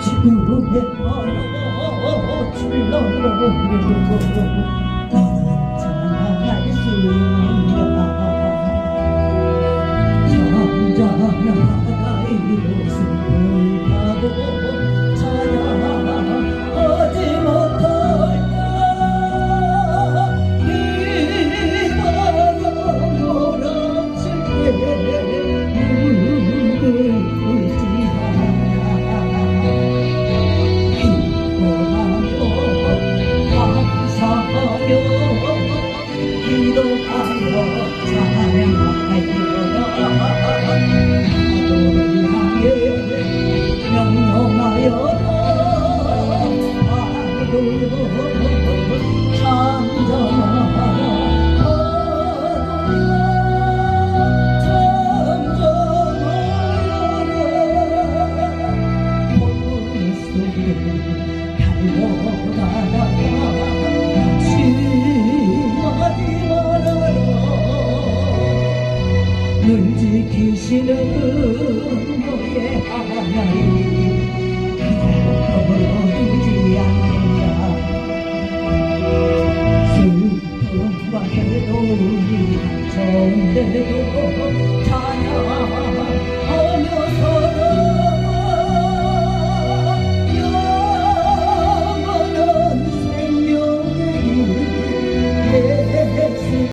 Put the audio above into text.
지금의 바람아 질러오는 것 늘 지키시는 너의 하나님 그날 버려두지 않는다 슬픈 밤에도 정대도 타야